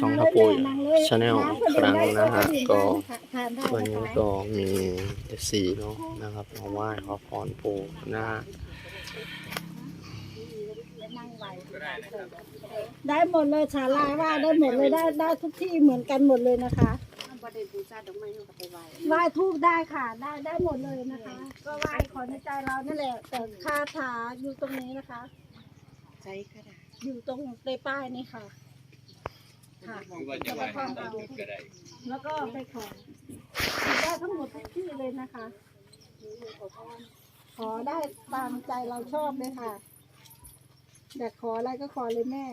ช่องทัพโพยชาแนลอีกครั้งนะฮะก็วันนี้ก็มีเอฟซีเนาะนะครับมาไหว้ขอพรปู่นะฮะได้หมดเลยชาลาว่าได้หมดเลยได้ได้ทุกที่เหมือนกันหมดเลยนะคะประเด็นบูชาดอกไม้เขาก็ไปไหว้ไหว้ทูบได้ค่ะ ได้ได้หมดเลยนะคะ ก็ไหว้ขอในใจเรานั่นแหละแต่คาถาอยู่ตรงนี้นะคะใช้ก็ได้อยู่ตรงในป้ายนี่ค่ะ ค่ะคือว่าจะไหว้ทางใดจุดก็ได้แล้วก็ไปขอได้ทั้งหมดทุกที่เลยนะคะ ขอได้ตามใจเราชอบเลยค่ะอยากขออะไรก็ขอเลยแม่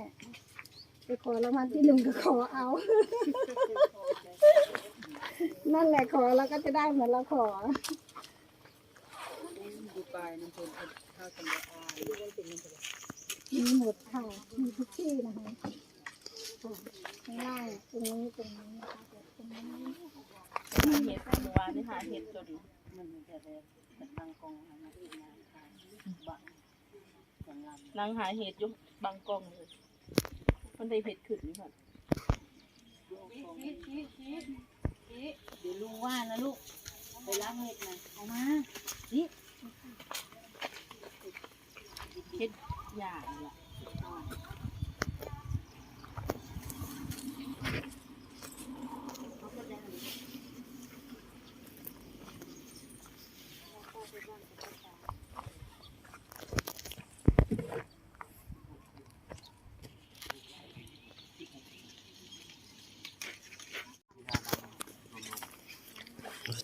ไปขอรางวัลที่หนึ่งก็ขอเอา นั่นแหละขอแล้วก็จะได้เหมือนเราขอ ดูปลายน้ำเพิ่นข้าวสำหรับอาย มีหมดค่ะ มีทุกที่นะคะค่ะ ข้างล่างตรงนี้ตรงนี้นะคะตรงนี้เห็ดเมื่อวานนี่หาเห็ดจนมันจะได้เป็นบางกองนะที่งานค่ะบังสำหรับนางหาเห็ดยุบางกองเลยมันได้เห็ดขึ้นนี่ค่ะเดี๋ยวลุงว่านะลูกไปล้างเห็ดนะเอามาเห็ดหยานี่ล่ะ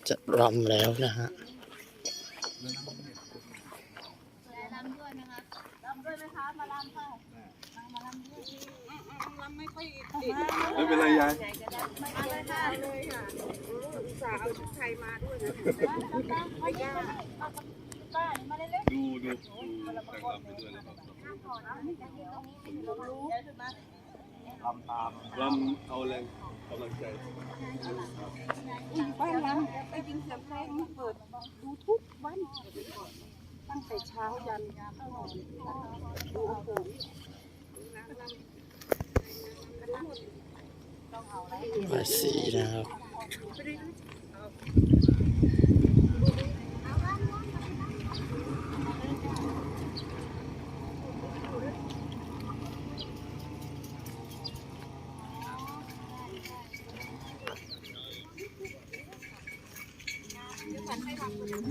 จะรำแล้วนะฮะไม่เป็นไรยายดูดูดูแต่งรำไปด้วยนะครับ รำเอาแรงกำลังใจบ้านล้างไปยิงเสียงเพลงเปิดดูทุกวันตั้งแต่เช้ายันดูโอ้โหบาสีนะครับ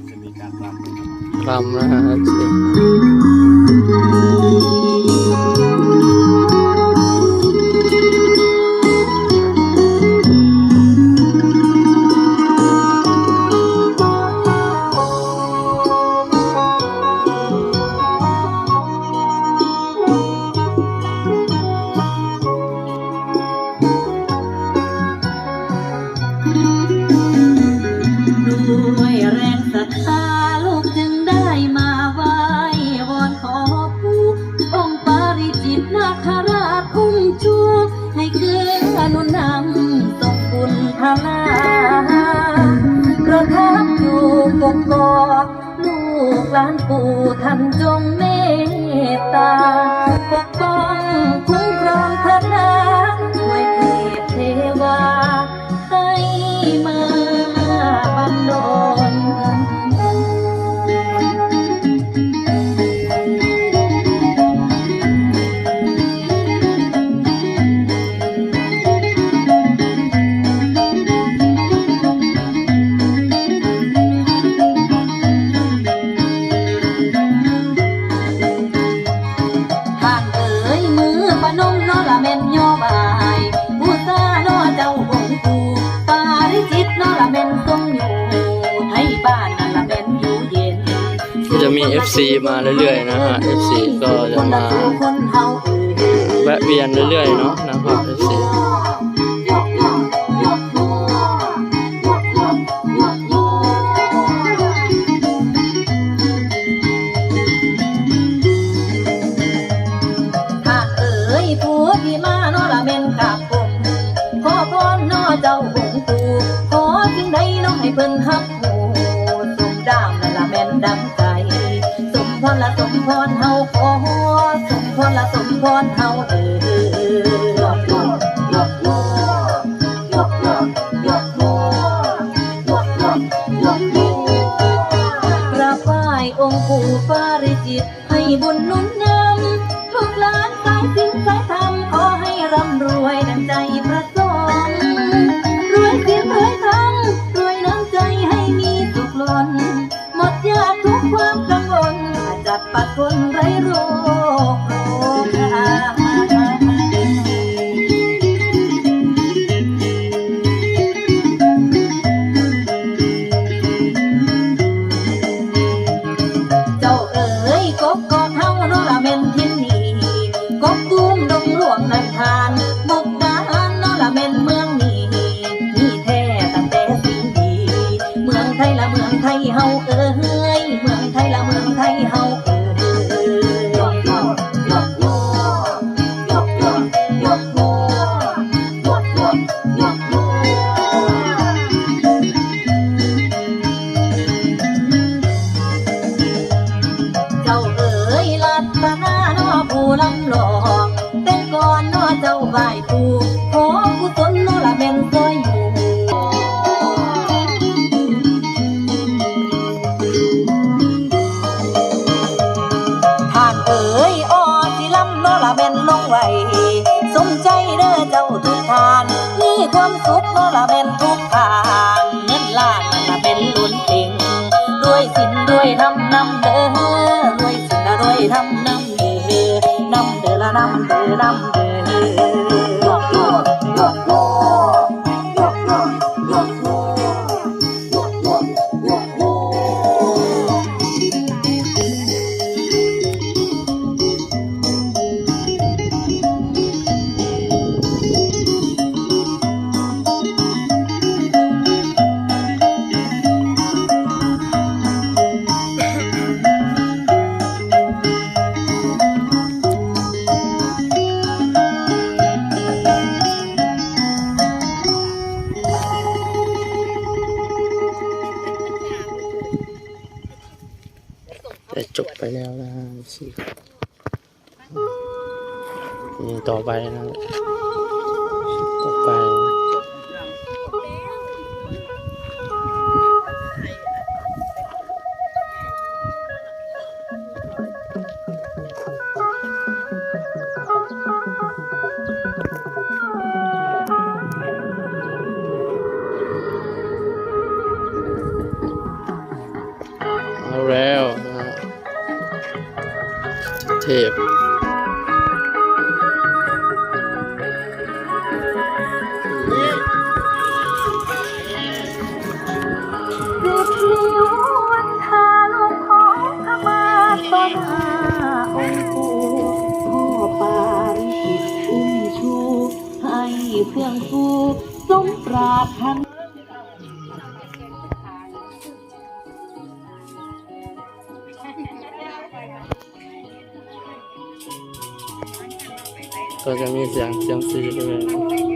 จะมีการรำรำนะฮะ จะมี FC มาเรื่อยๆนะฮะ FC ก็จะมาแวะเวียนเรื่อยๆเนาะนะครับ FC หาเอ่ยผู้ที่มานอละเมนกับผมขอพรนอเจ้าองค์ปู่ขอสิ่งใดน้องให้เพิ่นฮัก รละสมพรเฮาขอสมพรละสมพรเฮาเด้อยกยกยกยกยกยกยกยกยกยกยกกระป้ายองค์ปู่ปาริจิตให้บุญนุ่นนา đuôi xin đuôi năm năm đỡ đuôi xin là đuôi năm năm năm đỡ là năm đỡ năm đỡ ต่อไปนะไปเอาแล้วนะเทพ องกูสมปราทันก็จะมีเสียงเสียงซีด้วย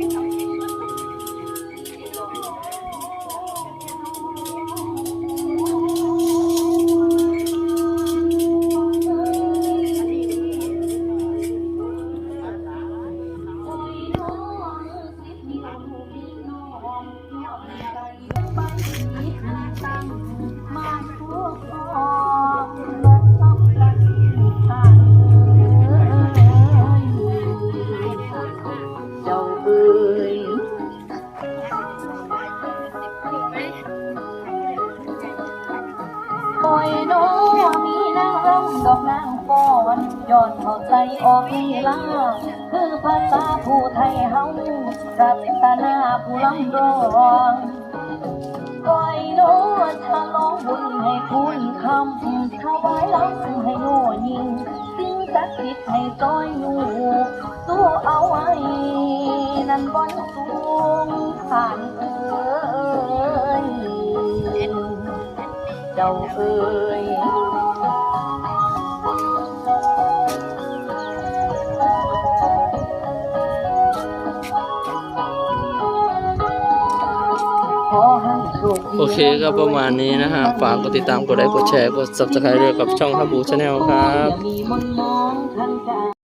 มดอกนางฟ้อนย้อนเข้าใจออกลีลาคือภาษาผู้ไทยเฮากับตาหน้าผู้ลำร้อนก้อยโนถ้าลองบุญให้คุณคำเขถวายลำให้โน่ยิงสิ่งศักดิ์สิทธิ์ให้ซอยอยู่ตัวเอาไว้นั้นบนสูงผ่านเอ้ยเจ้าเอ้ย โอเคก็ประมาณนี้นะฮะ ฝากกดติดตาม กดไลค์ กดแชร์ กด subscribe ด้วยกับช่องทับบูชาแนลครับ